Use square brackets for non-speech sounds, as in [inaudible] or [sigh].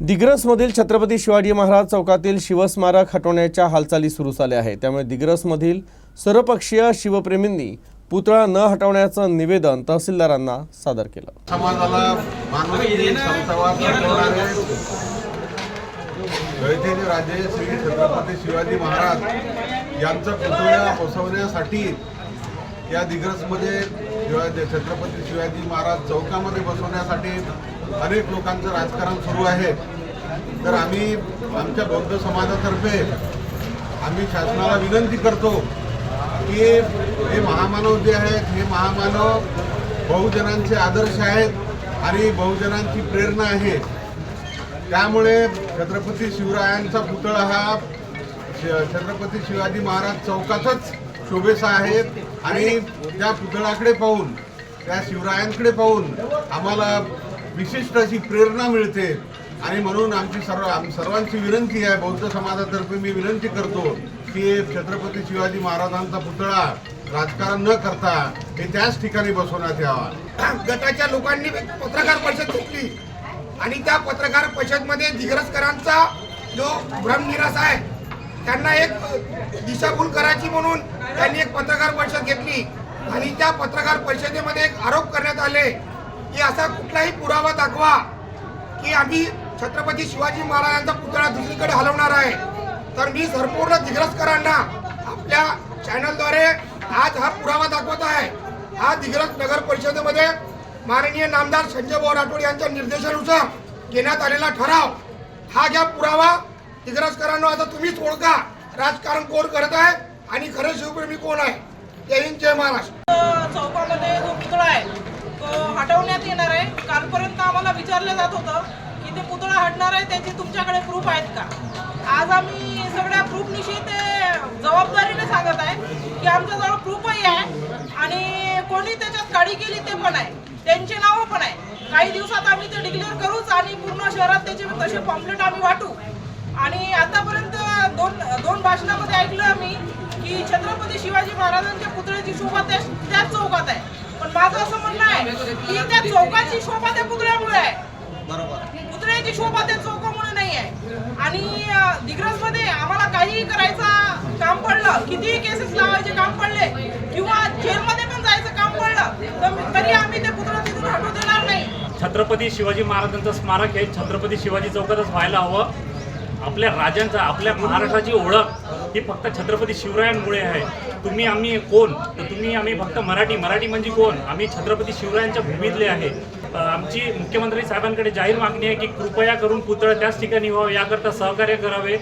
दिग्रसमधील छत्रपती शिवाजी महाराज चौकातील शिवस्मारक हटवण्याच्या हालचाली सुरू झाल्या आहेत. त्यामुळे दिग्रसमधील सर्वपक्षीय शिवप्रेमींनी पुतळा न हटवण्याचं निवेदन तहसीलदारांना सादर केलं. समाजाला राजे श्री छत्रपती शिवाजी महाराज यांचा पुतळा बसवण्यासाठी या दिग्रसमध्ये शिवाजी छत्रपती शिवाजी महाराज चौकामध्ये बसवण्यासाठी अनेक लोकांचं राजकारण सुरू आहे. तर आम्ही आमच्या बौद्ध समाजातर्फे आम्ही शासनाला विनंती करतो की हे महामानव जे आहेत हे महामानव बहुजनांचे आदर्श आहेत आणि बहुजनांची प्रेरणा आहे. त्यामुळे छत्रपती शिवरायांचा पुतळा हा श- छत्रपती शिवाजी महाराज चौकातच शोभेसा आहे. आणि त्या पुतळ्याकडे पाहून त्या शिवरायांकडे पाहून आम्हाला विशिष्ट अशी प्रेरणा मिळते. आणि म्हणून आमची सर्व आम सर्वांची विनंती आहे बौद्ध समाजातर्फे मी विनंती करतो की छत्रपती शिवाजी महाराजांचा पुतळा राजकारण न करता हे त्याच ठिकाणी बसवण्यात यावा. [coughs] गटाच्या लोकांनी पत्रकार परिषद घेतली. आणि त्या पत्रकार परिषदमध्ये दिग्रसकरांचा जो भ्रमनिरास आहे त्यांना एक दिशाभूल करायची म्हणून त्यांनी एक पत्रकार परिषद घेतली. आणि त्या पत्रकार परिषदेमध्ये एक आरोप करण्यात आले की असा कुठलाही पुरावा दाखवा की आम्ही छत्रपती शिवाजी महाराजांचा पुतळा दुसरीकडे हलवणार आहे. तर मी संपूर्ण दिग्रसकरांना आपल्या चॅनलद्वारे आज हा पुरावा दाखवत आहे. हा दिग्रस नगर परिषदेमध्ये माननीय नामदार संजय भाऊ राठोड यांच्या निर्देशानुसार घेण्यात आलेला ठराव हा घ्या पुरावा. दिग्रसकरांना आता तुम्हीच ओळखा. राजकारण कोण करत आहे आणि खरं शिवप्रेमी कोण आहे? जय हिंद जय महाराष्ट्र. चौकामध्ये जो पुतळा आहे तो हटवण्यात येणार आहे. कालपर्यंत आम्हाला विचारलं जात होतं की ते पुतळा हटणार आहे त्याचे तुमच्याकडे प्रूफ आहेत का? आज आम्ही सगळ्या प्रूफनिशी ते जबाबदारीने सांगत आहे की आमच्याजवळ प्रूफही आहे आणि कोणी त्याच्यात काळी केली ते पण आहे. त्यांची नावं पण आहे. काही दिवसात आम्ही ते डिक्लेअर करूच आणि पूर्ण शहरात त्याचे तसे पॉम्पलेट आम्ही वाटू? आणि आतापर्यंत दोन दोन भाषणामध्ये ऐकलं आम्ही की छत्रपती शिवाजी महाराजांच्या पुतळ्याची शोभा त्या त्याच चौकात आहे. पण माझं असं म्हणणं आहे की त्या चौकाची शोभा त्या पुतळ्यामुळे आहे. पुतळ्याची शोभा त्या चौकामुळे नाही आहे. आणि अं, दिग्रसमध्ये आम्हाला काहीही करायचा काम पडलं कितीही केसेस लावायचे काम पडले किंवा जेलमध्ये पण जायचं काम पडलं तर तरी आम्ही ते पुतळा तिथून हटवू देणार नाही. छत्रपती शिवाजी महाराजांचं स्मारक हे छत्रपती शिवाजी चौकातच व्हायला हवं. आपल्या राजांचा आपल्या महाराष्ट्राची ओळख ही फक्त छत्रपती शिवरायांमुळे आहे. तुम्ही आम्ही कोण? तर तुम्ही आम्ही फक्त मराठी. मराठी म्हणजे कोण? आम्ही छत्रपती शिवरायांच्या भूमीतले आहे. आमची मुख्यमंत्री साहेबांकडे जाहीर मागणी आहे की कृपया करून पुतळा त्याच ठिकाणी व्हावं याकरता सहकार्य करावे.